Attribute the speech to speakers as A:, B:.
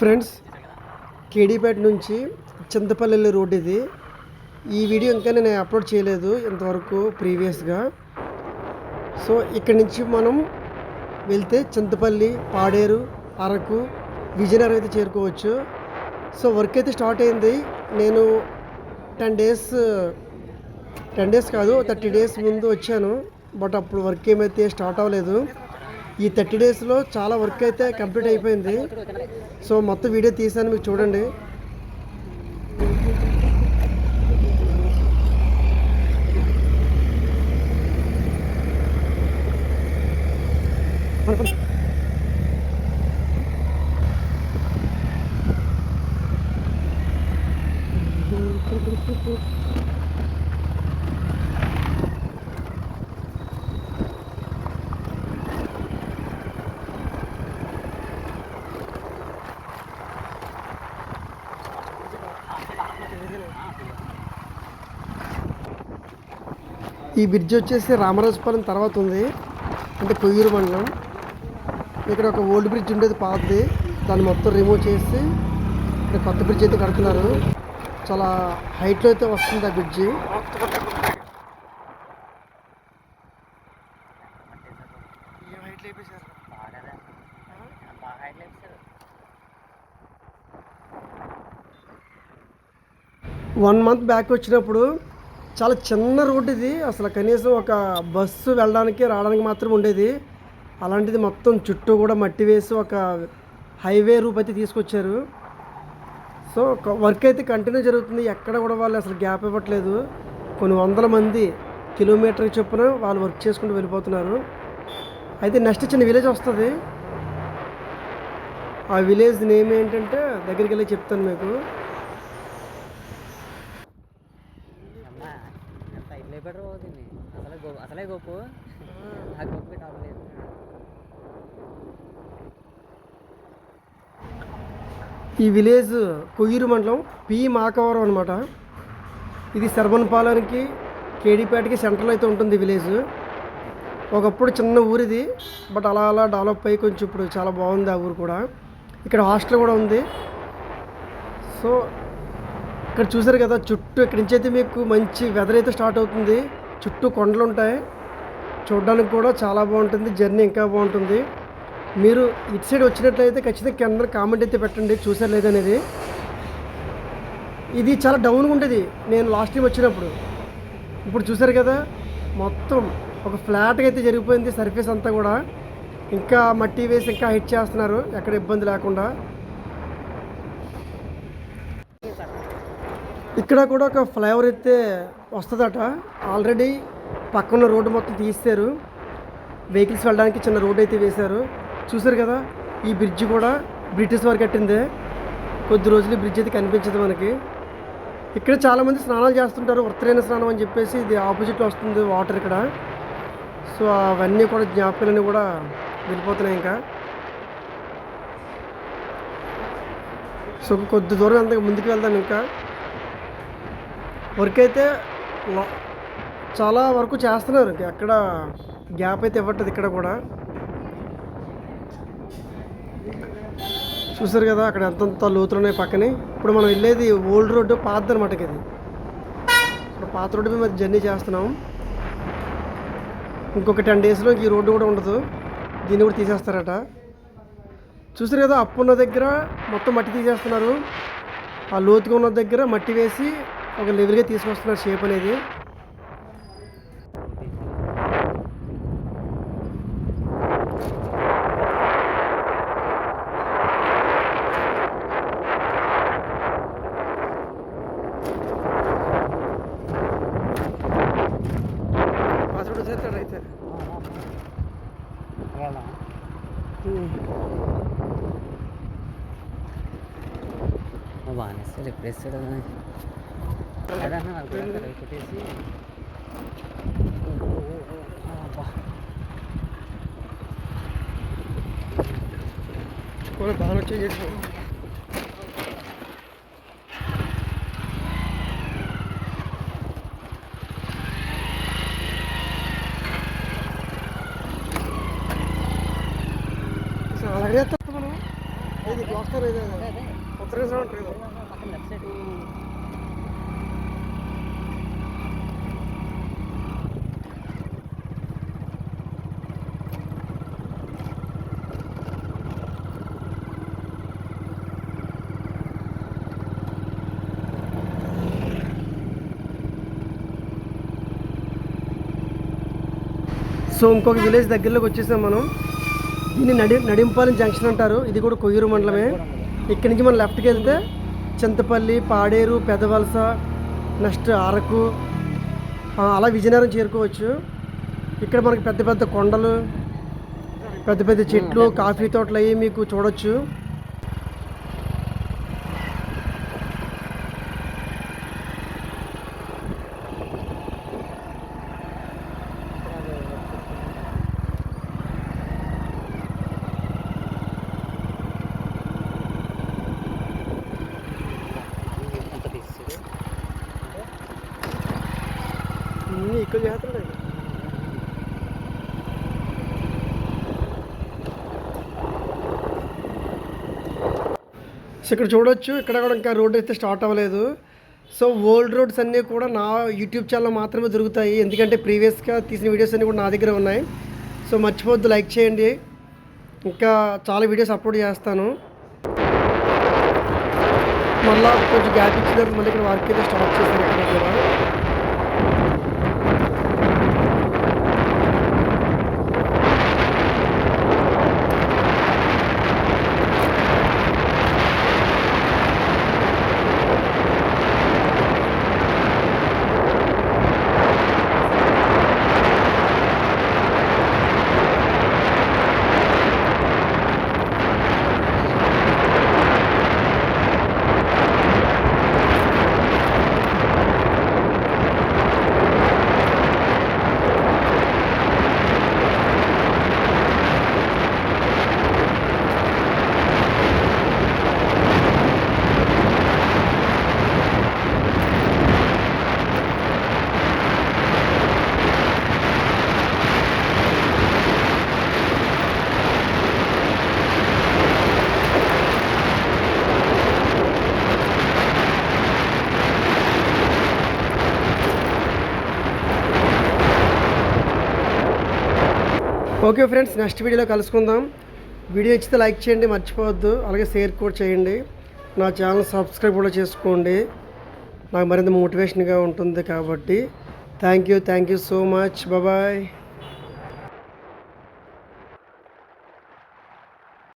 A: Friends Kedipeta నుంచి Chintapalli road ఇది. ఈ వీడియో ఇంకా నేను అప్లోడ్ చేయలేదు ఇంతవరకు ప్రీవియస్గా. సో ఇక్కడి నుంచి మనం వెళ్తే చింతపల్లి పాడేరు అరకు విజయనగరం అయితే చేరుకోవచ్చు. సో వర్క్ అయితే స్టార్ట్ అయింది. నేను టెన్ డేస్ టెన్ డేస్ కాదు థర్టీ డేస్ ముందు వచ్చాను. బట్ అప్పుడు వర్క్ ఏమైతే స్టార్ట్ అవ్వలేదు. ఈ థర్టీ డేస్లో చాలా వర్క్ అయితే కంప్లీట్ అయిపోయింది. సో మొత్తం వీడియో తీసాను మీకు చూడండి. ఈ బ్రిడ్జ్ వచ్చేసి రామరాజపాలెం తర్వాత ఉంది. అంటే కొయ్యూరు మండలం. ఇక్కడ ఒక ఓల్డ్ బ్రిడ్జ్ ఉండేది పాతది. దాన్ని మొత్తం రిమూవ్ చేసి ఇక్కడ కొత్త బ్రిడ్జ్ అయితే కడుతున్నారు. చాలా హైట్లో అయితే వస్తుంది ఆ బ్రిడ్జి వన్ మంత్ బ్యాక్ వచ్చినప్పుడు చాలా చిన్న రోడ్ ఇది. అసలు కనీసం ఒక బస్సు వెళ్ళడానికి రావడానికి మాత్రం ఉండేది. అలాంటిది మొత్తం చుట్టూ కూడా మట్టి వేసి ఒక హైవే రూప్ అయితే తీసుకొచ్చారు. సో వర్క్ అయితే కంటిన్యూ జరుగుతుంది. ఎక్కడ కూడా వాళ్ళు అసలు గ్యాప్ ఇవ్వట్లేదు. కొన్ని వందల మంది కిలోమీటర్ చొప్పున వాళ్ళు వర్క్ చేసుకుంటూ వెళ్ళిపోతున్నారు. అయితే నెక్స్ట్ చిన్న విలేజ్ వస్తుంది. ఆ విలేజ్ నేమ్ ఏంటంటే దగ్గరికి వెళ్ళి చెప్తాను మీకు.
B: అసలే గొప్ప ఆ. గొప్ప టాపలేదు
A: ఈ విలేజ్ కొయ్యూరు మండలం పి మాకవరం అనమాట ఇది శరభన్పాలెంకి కేడీపేటకి సెంట్రల్ అయితే ఉంటుంది విలేజ్. ఒకప్పుడు చిన్న ఊరిది బట్ అలా అలా డెవలప్ అయ్యి కొంచెం ఇప్పుడు చాలా బాగుంది ఆ ఊరు కూడా. ఇక్కడ హాస్టల్ కూడా ఉంది. సో ఇక్కడ చూసారు కదా చుట్టూ ఇక్కడి నుంచి అయితే మీకు మంచి వెదర్ అయితే స్టార్ట్ అవుతుంది. చుట్టూ కొండలు ఉంటాయి చూడడానికి కూడా చాలా బాగుంటుంది. జర్నీ ఇంకా బాగుంటుంది. మీరు ఇటు సైడ్ వచ్చినట్లయితే ఖచ్చితంగా కింద కామెంట్ అయితే పెట్టండి. చూసారు లేదనేది ఇది చాలా డౌన్గా ఉండేది. నేను లాస్ట్ టైం వచ్చినప్పుడు. ఇప్పుడు చూసారు కదా మొత్తం ఒక ఫ్లాట్గా అయితే జరిగిపోయింది సర్ఫేస్ అంతా కూడా. ఇంకా మట్టి వేసి ఇంకా హైట్ చేస్తున్నారు. ఎక్కడ ఇబ్బంది లేకుండా. ఇక్కడ కూడా ఒక ఫ్లైఓవర్ అయితే వస్తుందట. ఆల్రెడీ పక్కన రోడ్డు మొత్తం తీస్తారు వెహికల్స్ వెళ్ళడానికి చిన్న రోడ్ అయితే వేశారు. చూసారు కదా ఈ బ్రిడ్జ్ కూడా బ్రిటిష్ వారు కట్టిందే. కొద్ది రోజులు బ్రిడ్జ్ అయితే కనిపించదు మనకి. ఇక్కడ చాలామంది స్నానాలు చేస్తుంటారు. ఉత్తరైన స్నానం అని చెప్పేసి ఇది ఆపోజిట్లో వస్తుంది వాటర్ ఇక్కడ. సో అవన్నీ కూడా జ్ఞాపకాలన్నీ కూడా వెళ్ళిపోతున్నాయి ఇంకా. సో కొద్ది దూరం అంత ముందుకు వెళ్దాం ఇంకా. వర్క్ అయితే చాలా వరకు చేస్తున్నారు. ఎక్కడ గ్యాప్ అయితే ఇవ్వట్లేదు ఇక్కడ కూడా. చూసారు కదా అక్కడ ఎంతంత లోతులు ఉన్నాయి పక్కనే. ఇప్పుడు మనం వెళ్ళేది ఓల్డ్ రోడ్డు పాత అనమాట ఇది. ఇప్పుడు పాత రోడ్డు మీద జర్నీ చేస్తున్నాం. ఇంకొక టెన్ డేస్లో ఈ రోడ్డు కూడా ఉండదు. దీన్ని కూడా తీసేస్తారట. చూసారు కదా అప్పు ఉన్న దగ్గర మొత్తం మట్టి తీసేస్తున్నారు. ఆ లోతుగా ఉన్న దగ్గర మట్టి వేసి ఒక లెవెల్గా తీసుకొస్తున్నారు షేప్ అనేది పాత్ర చేస్తాడు అయితే
B: బాగానే ఇస్తాడు ఎప్పుడు ఇస్తాడు అదన్నా అనుకుంటారు కొట్టేసి. అబ్బా.
A: కూడా బాగా వచ్చి చేసి. అలాగే మనం. ఇది ఇది
B: అదే అదే.
A: ఉత్తరేశ్వరం ఉంటుంది.
B: పక్కన లెఫ్ట్ సైడ్
A: సో ఇంకొక విలేజ్ దగ్గరలోకి వచ్చేసాం మనం. దీన్ని నడి నడింపాలెం జంక్షన్ అంటారు. ఇది కూడా కొయ్యూరు మండలమే. ఇక్కడి నుంచి మనం లెఫ్ట్కి వెళ్తే చింతపల్లి పాడేరు పెదవలస నెక్స్ట్ అరకు అలా విజయనగరం చేరుకోవచ్చు. ఇక్కడ మనకి పెద్ద పెద్ద కొండలు పెద్ద పెద్ద చెట్లు కాఫీ తోటలు అవి మీకు చూడొచ్చు
B: అంత తీసేది
A: అన్నీ ఇక్కడ చేస్తున్నాయి సో ఇక్కడ చూడొచ్చు ఇక్కడ కూడా ఇంకా రోడ్ అయితే స్టార్ట్ అవ్వలేదు. సో ఓల్డ్ రోడ్స్ అన్నీ కూడా నా యూట్యూబ్ ఛానల్ మాత్రమే దొరుకుతాయి. ఎందుకంటే ప్రీవియస్గా తీసిన వీడియోస్ అన్నీ కూడా నా దగ్గర ఉన్నాయి. సో మర్చిపోవద్దు లైక్ చేయండి. ఇంకా చాలా వీడియోస్ అప్లోడ్ చేస్తాను. మళ్ళీ కొంచెం గ్యాప్ ఇచ్చిన తర్వాత మళ్ళీ ఇక్కడ వర్క్ అయితే స్టార్ట్ చేశాను ఇక్కడ కూడా. ఓకే ఫ్రెండ్స్ నెక్స్ట్ వీడియోలో కలుసుకుందాం. వీడియో ఇచ్చితే లైక్ చేయండి మర్చిపోవద్దు. అలాగే షేర్ కూడా చేయండి. నా ఛానల్ సబ్స్క్రైబ్ కూడా చేసుకోండి. నాకు మరింత మోటివేషన్గా ఉంటుంది కాబట్టి. Thank you thank you so much. Bye.